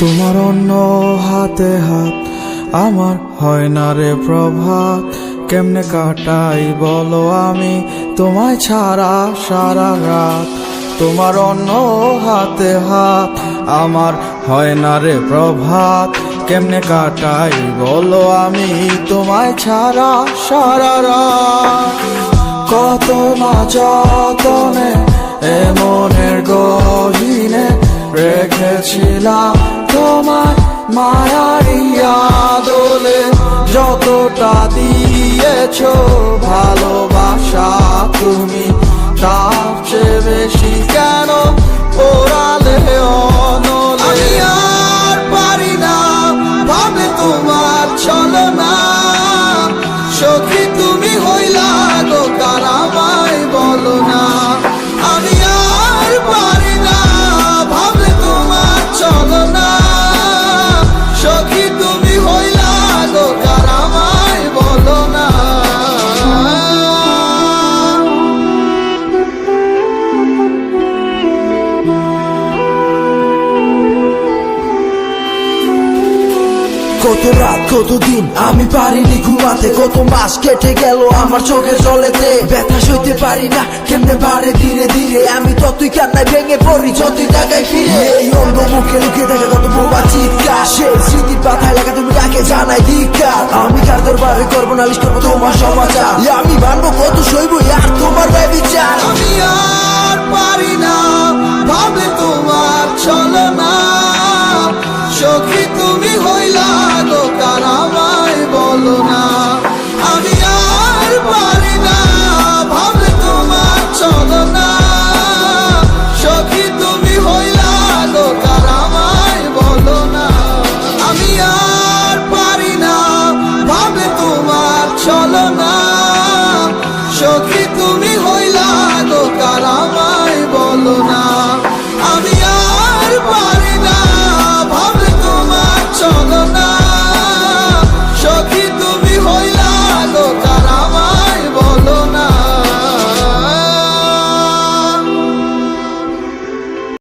তোমার অন্য হাতে হাত, আমার হয় না রে প্রভাত। কেমনে কাটাই বলো আমি, তোমায় ছাড়া সারা রাত। তোমার অন্য হাতে হাত, আমার হয় না রে প্রভাত। কেমনে কাটাই বলো আমি, তোমায় ছাড়া সারা রাত। কত না যতনে এ মনের গহিনে রেখেছিলাম তোমায় দোলে যতটা দিয়েছ ভালোবাসা কত রাত, কত দিন আমি পারিনি ঘুমাতে, কত মাস কেটে গেল আমার চোখে জলেতে। ব্যথা সইতে পারি না, কেমনে পারে ধীরে ধীরে? আমি ততই কান্নায় ভেঙে পড়ি, যতই টাকায় ফিরে। এই অন্ধ মুখে লুকিয়ে থাকে কত বোবা চিৎকার। সেই স্মৃতির পাথায় লেখা তুমি তাকে জানাই ধিকার আমি কার দরবারে করব, নালিশ করব তোমার সমাচার? আমি মানবো কত সইব আর তোমার